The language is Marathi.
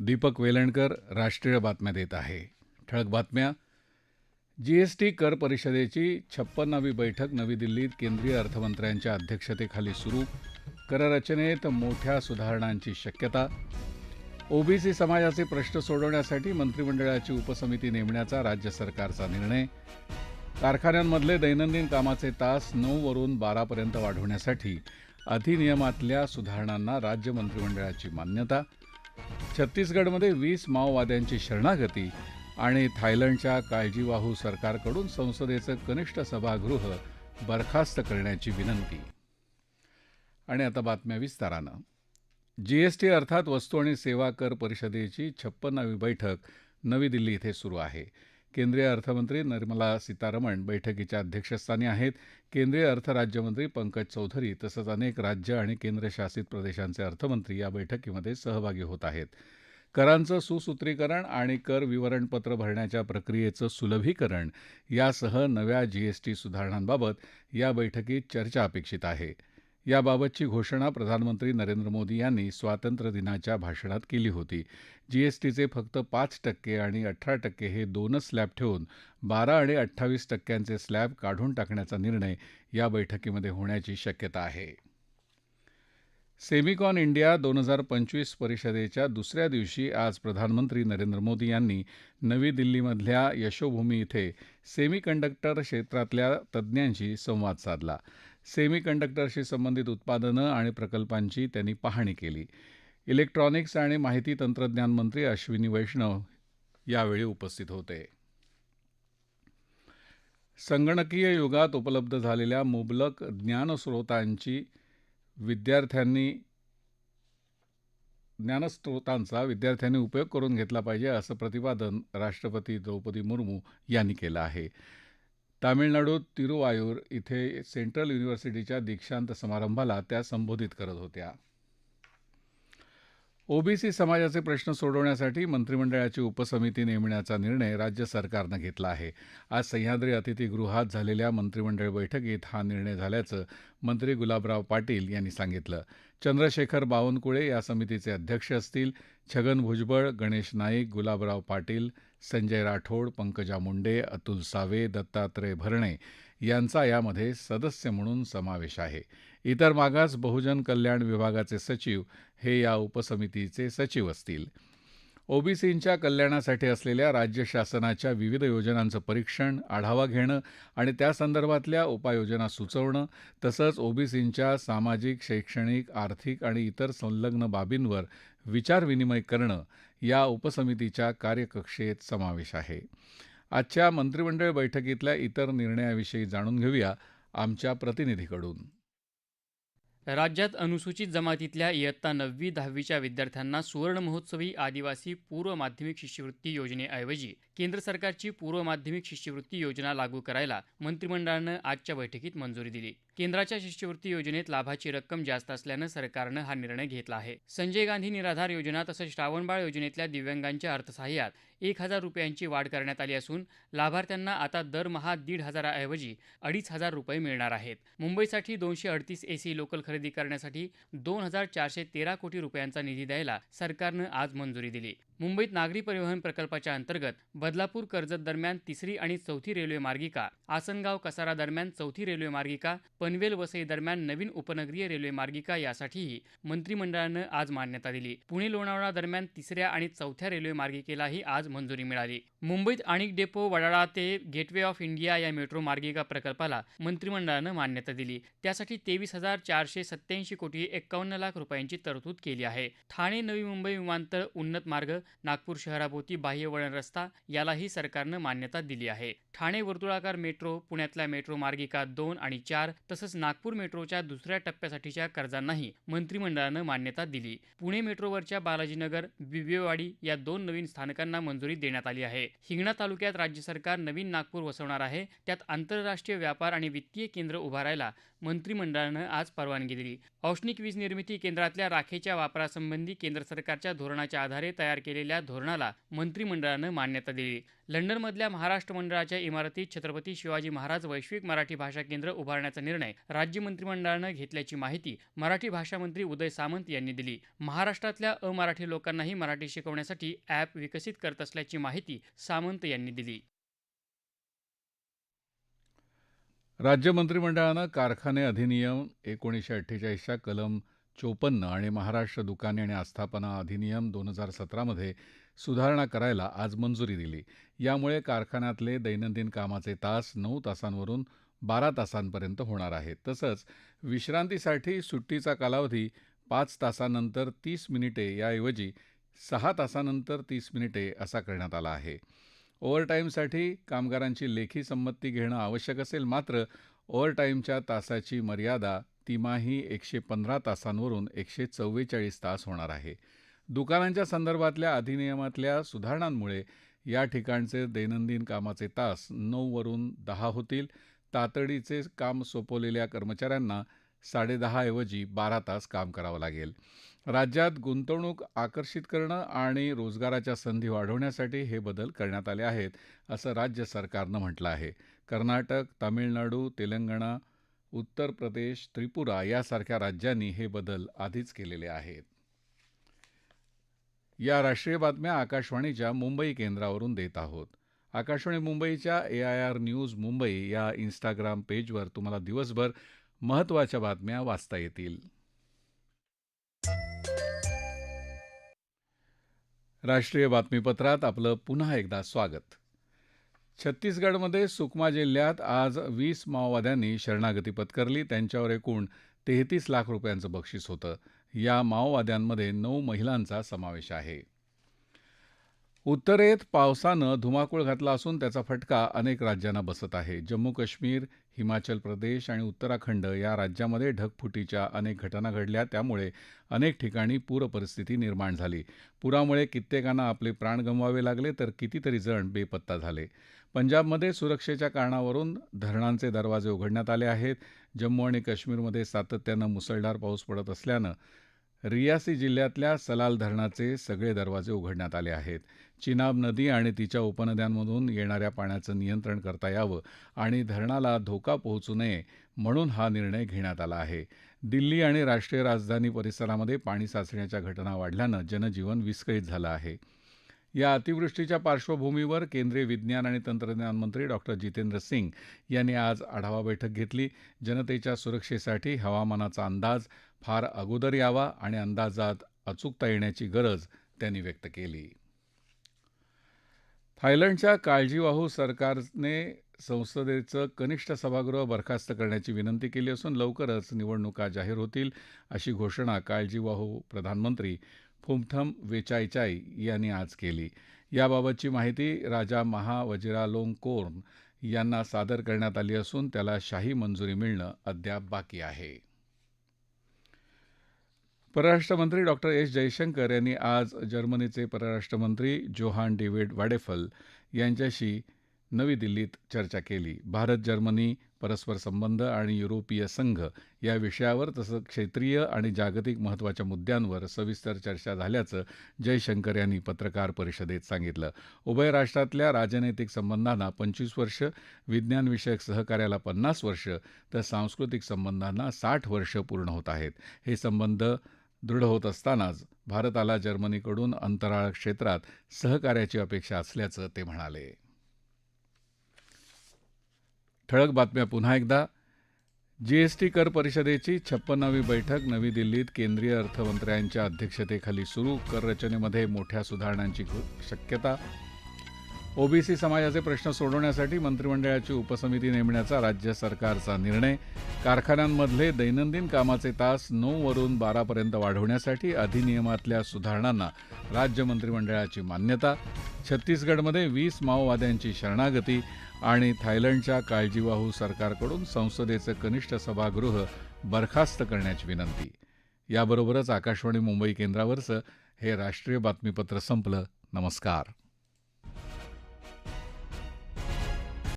दीपक वेलणकर राष्ट्रीय बातम्या देत आहे. ठळक बातम्या. जीएसटी कर परिषदेची छप्पन्नावी बैठक नवी दिल्लीत केंद्रीय अर्थमंत्र्यांच्या अध्यक्षतेखाली सुरू. कररचनेत मोठ्या सुधारणांची शक्यता. ओबीसी समाजाचे प्रश्न सोडवण्यासाठी मंत्रिमंडळाची उपसमिती नेमण्याचा राज्य सरकारचा निर्णय. कारखान्यांमधले दैनंदिन कामाचे तास नऊवरून बारापर्यंत वाढवण्यासाठी अधिनियमातल्या सुधारणांना राज्य मंत्रिमंडळाची मान्यता. छत्तीसगडमध्ये वीस माओवाद्यांची शरणागती आणि थायलंडच्या काळजीवाहू सरकारकडून संसदेचं कनिष्ठ सभागृह बरखास्त करण्याची विनंती. आणि आता बातम्या विस्तारानं. जीएसटी अर्थात वस्तू आणि सेवा कर परिषदेची छप्पन्नावी बैठक नवी दिल्ली इथे सुरू आहे. केंद्रीय अर्थमंत्री निर्मला सीतारमण बैठकीच्या अध्यक्षस्थानी आहेत. केंद्रीय अर्थ राज्यमंत्री पंकज चौधरी तसंच अनेक राज्य आणि केंद्रशासित प्रदेशांचे अर्थमंत्री या बैठकीमध्ये सहभागी होत आहेत. करांचं सुसूत्रीकरण आणि कर विवरणपत्र भरण्याच्या प्रक्रियेचं सुलभीकरण यासह नव्या जीएसटी सुधारणांबाबत या बैठकीत चर्चा अपेक्षित आहे. याबाबतची घोषणा प्रधानमंत्री नरेंद्र मोदी यांनी स्वातंत्र्यदिनाच्या भाषणात केली होती. जीएसटीचे फक्त पाच टक्के आणि अठरा टक्के हे दोनच स्लॅब ठेवून बारा आणि अठ्ठावीस टक्क्यांचे स्लॅब काढून टाकण्याचा निर्णय या बैठकीमध्ये होण्याची शक्यता आहे. सेमिकॉन इंडिया दोन हजार पंचवीस परिषदेच्या दुसऱ्या दिवशी आज प्रधानमंत्री नरेंद्र मोदी यांनी नवी दिल्लीमधल्या यशोभूमी इथे सेमीकंडक्टर क्षेत्रातल्या तज्ज्ञांशी संवाद साधला. सेमीकंडक्टरशी संबंधित उत्पादनं आणि प्रकल्पांची त्यांनी पाहणी केली. इलेक्ट्रॉनिक्स आणि माहिती तंत्रज्ञान मंत्री अश्विनी वैष्णव यावेळी उपस्थित होते. संगणकीय युगात उपलब्ध झालेल्या मुबलक ज्ञानस्रोतांची विद्यार्थ्यांनी ज्ञानस्रोतांचा विद्यार्थ्यांनी उपयोग करून घेतला पाहिजे असं प्रतिपादन राष्ट्रपती द्रौपदी मुर्मू यांनी केलं आहे. तामिळनाडूत तिरुवायूर इथे सेंट्रल युनिव्हर्सिटीच्या दीक्षांत समारंभाला त्या संबोधित करत होत्या. ओबीसी समाजाचे प्रश्न सोडवण्यासाठी मंत्रिमंडळाची उपसमिती नेमण्याचा निर्णय राज्य सरकारनं घेतला आहे. आज सह्याद्री अतिथीगृहात झालेल्या मंत्रिमंडळ बैठकीत हा निर्णय झाल्याचं मंत्री गुलाबराव पाटील यांनी सांगितलं. चंद्रशेखर बावनकुळे या समितीचे अध्यक्ष असतील. छगन भुजबळ गणेश नाईक गुलाबराव पाटील संजय राठोड पंकजा मुंडे अतुल सावे दत्तात्रय भरणे यांचा यामध्ये सदस्य म्हणून समावेश आहे. इतर मागास बहुजन कल्याण विभागाचे सचिव हे या उपसमितीचे सचिव असतील. ओबीसींच्या कल्याणासाठी असलेल्या राज्य शासनाच्या विविध योजनांचं परीक्षण आढावा घेणं आणि त्यासंदर्भातल्या उपाययोजना सुचवणं तसंच ओबीसींच्या सामाजिक शैक्षणिक आर्थिक आणि इतर संलग्न बाबींवर विचारविनिमय करणं या उपसमितीच्या कार्यकक्षेत समावेश आहे. आजच्या मंत्रिमंडळ बैठकीतल्या इतर निर्णयाविषयी जाणून घेऊया आमच्या प्रतिनिधीकडून. राज्यात अनुसूचित जमातीतल्या इयत्ता नववी दहावीच्या विद्यार्थ्यांना सुवर्ण महोत्सवी आदिवासी पूर्व माध्यमिक शिष्यवृत्ती योजनेऐवजी केंद्र सरकारची पूर्व माध्यमिक शिष्यवृत्ती योजना लागू करायला मंत्रिमंडळानं आजच्या बैठकीत मंजुरी दिली. केंद्राच्या शिष्यवृत्ती योजनेत लाभाची रक्कम जास्त असल्यानं सरकारनं हा निर्णय घेतला आहे. संजय गांधी निराधार योजना तसंच श्रावणबाळ योजनेतल्या दिव्यांगांच्या अर्थसहाय्यात एक हजार रुपयांची वाढ करण्यात आली असून लाभार्थ्यांना आता दरमहा दीड हजाराऐवजी अडीच हजार रुपये मिळणार आहेत. मुंबईसाठी दोनशे अडतीस एसी लोकल खरेदी करण्यासाठी दोन हजार चारशे तेरा कोटी रुपयांचा निधी द्यायला सरकारनं आज मंजुरी दिली. मुंबईत नागरी परिवहन प्रकल्पाच्या अंतर्गत बदलापूर कर्जत दरम्यान तिसरी आणि चौथी रेल्वे मार्गिका आसनगाव कसारा दरम्यान चौथी रेल्वे मार्गिका पनवेल वसई दरम्यान नवीन उपनगरीय रेल्वे मार्गिका यासाठीही मंत्रिमंडळानं आज मान्यता दिली. पुणे लोणावळा दरम्यान तिसऱ्या आणि चौथ्या रेल्वे मार्गिकेलाही आज मंजुरी मिळाली. मुंबईत आणिक डेपो वडाळा ते गेटवे ऑफ इंडिया या मेट्रो मार्गिका प्रकल्पाला मंत्रिमंडळानं मान्यता दिली. त्यासाठी तेवीस हजार चारशे सत्याऐंशी कोटी एक्कावन्न लाख रुपयांची तरतूद केली आहे. ठाणे नवी मुंबई विमानतळ उन्नत मार्ग नागपूर शहराभोवती बाह्य वळण रस्ता यालाही सरकारनं मान्यता दिली आहे. ठाणे वर्तुळाकार मेट्रो पुण्यातल्या मेट्रो मार्गिका दोन आणि चार तसंच नागपूर मेट्रोच्या दुसऱ्या टप्प्यासाठीच्या कर्जांनाही मंत्रिमंडळानं मान्यता दिली. पुणे मेट्रोवरच्या बालाजीनगर बिबवेवाडी या दोन नवीन स्थानकांना मंजुरी देण्यात आली आहे. हिंगणा तालुक्यात राज्य सरकार नवीन नागपूर वसवणार आहे. त्यात आंतरराष्ट्रीय व्यापार आणि वित्तीय केंद्र उभारायला मंत्रिमंडळानं आज परवानगी दिली. औष्णिक वीज निर्मिती केंद्रातल्या राखेच्या वापरासंबंधी केंद्र सरकारच्या धोरणाच्या आधारे तयार केलेल्या धोरणाला मंत्रिमंडळानं मान्यता दिली. लंडनमधल्या महाराष्ट्र मंडळाच्या इमारतीत छत्रपती शिवाजी महाराज वैश्विक मराठी भाषा केंद्र उभारण्याचा निर्णय राज्य मंत्रिमंडळानं घेतल्याची माहिती मराठी भाषा मंत्री उदय सामंत यांनी दिली. महाराष्ट्रातल्या अमराठी लोकांनाही मराठी शिकवण्यासाठी ॲप विकसित करत असल्याची माहिती सामंत यांनी दिली. राज्य मंत्रिमंडळानं कारखाने अधिनियम एकोणीसशे अठ्ठेचाळीसच्या कलम चोपन्न आणि महाराष्ट्र दुकाने आणि आस्थापना अधिनियम दोन हजार सतरामध्ये सुधारणा करायला आज मंजुरी दिली. यामुळे कारखान्यातले दैनंदिन कामाचे तास नऊ तासांवरून बारा तासांपर्यंत होणार आहेत. तसंच विश्रांतीसाठी सुट्टीचा कालावधी पाच तासानंतर तीस मिनिटे याऐवजी सहा तासानंतर तीस मिनिटे असा करण्यात आला आहे. ओव्हरटाईमसाठी कामगारांची लेखी संमती घेणं आवश्यक असेल मात्र ओव्हरटाईमच्या तासाची मर्यादा तिमाही एकशे पंधरा तासांवरून एकशे चव्वेचाळीस तास होणार आहे. दुकानांच्या संदर्भातल्या अधिनियमातल्या सुधारणांमुळे या ठिकाणचे दैनंदिन कामाचे तास नऊवरून दहा होतील. तातडीचे काम सोपवलेल्या कर्मचाऱ्यांना साडेदहाऐवजी बारा तास काम करावं लागेल. राज्यात गुंतवणूक आकर्षित करणं आणि रोजगाराच्या संधी वाढवण्यासाठी हे बदल करण्यात आले आहेत असं राज्य सरकारनं म्हटलं आहे. कर्नाटक तामिळनाडू तेलंगणा उत्तर प्रदेश त्रिपुरा यासारख्या राज्यांनी हे बदल आधीच केलेले आहेत. या राष्ट्रीय बातम्या आकाशवाणीच्या मुंबई केंद्रावरून देत आहोत. आकाशवाणी मुंबईच्या A I R news Mumbai या इन्स्टाग्राम पेजवर तुम्हाला दिवसभर महत्त्वाच्या बातम्या वाचता येतील. राष्ट्रीय बातमीपत्रात आपलं पुन्हा एकदा स्वागत. छत्तीसगडमध्ये सुकमा जिल्ह्यात आज वीस माओवाद्यांनी शरणागती पत्करली. त्यांच्यावर एकूण तेहतीस लाख रुपयांचं बक्षीस होतं. या माओवाद्यांमध्ये नऊ महिलांचा समावेश आहे. उत्तरेत पावसानं धुमाकूळ घातला असून त्याचा फटका अनेक राज्यांना बसत आहे. जम्मू काश्मीर हिमाचल प्रदेश आणि उत्तराखंड या राज्यामध्ये ढगफुटीच्या अनेक घटना घडल्या. त्यामुळे अनेक ठिकाणी पूरपरिस्थिती निर्माण झाली. पुरामुळे कित्येकांना आपले प्राण गमवावे लागले तर कितीतरी जण बेपत्ता झाले. पंजाबमध्ये सुरक्षेच्या कारणावरून धरणांचे दरवाजे उघडण्यात आले आहेत. जम्मू आणि काश्मीरमध्ये सातत्यानं मुसळधार पाऊस पडत असल्यानं रियासी जिल्ह्यातल्या सलाल धरणाचे सगळे दरवाजे उघडण्यात आले आहेत. चिनाब नदी आणि तिच्या उपनद्यांमधून येणाऱ्या पाण्याचं नियंत्रण करता यावं आणि धरणाला धोका पोहोचू नये म्हणून हा निर्णय घेण्यात आला आहे. दिल्ली आणि राष्ट्रीय राजधानी परिसरामध्ये पाणी साचण्याच्या घटना वाढल्यानं जनजीवन विस्कळीत झालं आहे. या अतिवृष्टीच्या पार्श्वभूमीवर केंद्रीय विज्ञान आणि तंत्रज्ञान मंत्री डॉक्टर जितेंद्र सिंग यांनी आज आढावा बैठक घेतली. जनतेच्या सुरक्षेसाठी हवामानाचा अंदाज फार अगोदर यावा आणि अंदाजात अचूकता येण्याची गरज त्यांनी व्यक्त केली. थायलंडच्या काळजीवाहू सरकारने संसदेचं कनिष्ठ सभागृह बरखास्त करण्याची विनंती केली असून लवकरच निवडणुका जाहीर होतील अशी घोषणा काळजीवाहू प्रधानमंत्री फुमथम वेचायचाई यांनी आज केली. याबाबतची माहिती राजा महा वजिरालोंगकोर्न यांना सादर करण्यात आली असून त्याला शाही मंजुरी मिळणं अद्याप बाकी आहे. परराष्ट्रमंत्री डॉक्टर एस. जयशंकर यांनी आज जर्मनीचे परराष्ट्रमंत्री जोहान डेव्हिड वाडेफल यांच्याशी नवी दिल्लीत चर्चा केली. भारत जर्मनी परस्पर संबंध आणि युरोपीय संघ या विषयावर तसंच क्षेत्रीय आणि जागतिक महत्त्वाच्या मुद्द्यांवर सविस्तर चर्चा झाल्याचं जयशंकर यांनी पत्रकार परिषदेत सांगितलं. उभय राष्ट्रातल्या राजनैतिक संबंधांना पंचवीस वर्ष विज्ञानविषयक सहकार्याला पन्नास वर्ष तर सांस्कृतिक संबंधांना साठ वर्ष पूर्ण होत आहेत. हे संबंध दृढ होत असतानाच भारताला जर्मनीकडून अंतराळ क्षेत्रात सहकार्याची अपेक्षा असल्याचं ते म्हणाले. ठळक बातम्या पुन्हा एकदा. जीएसटी कर परिषदेची छप्पन्नावी बैठक नवी दिल्लीत केंद्रीय अर्थमंत्र्यांच्या अध्यक्षतेखाली सुरू. कर रचनेमध्ये मोठ्या सुधारणांची शक्यता. ओबीसी समाजाचे प्रश्न सोडवण्यासाठी मंत्रिमंडळाची उपसमिती नेमण्याचा राज्य सरकारचा निर्णय. कारखान्यांमधले दैनंदिन कामाचे तास नऊवरून बारापर्यंत वाढवण्यासाठी अधिनियमातल्या सुधारणांना राज्य मंत्रिमंडळाची मान्यता. छत्तीसगडमध्ये वीस माओवाद्यांची शरणागती आणि थायलंडच्या काळजीवाहू सरकारकडून संसदेचं कनिष्ठ सभागृह बरखास्त करण्याची विनंती. याबरोबरच आकाशवाणी मुंबई केंद्रावरचं हे राष्ट्रीय बातमीपत्र संपलं. नमस्कार.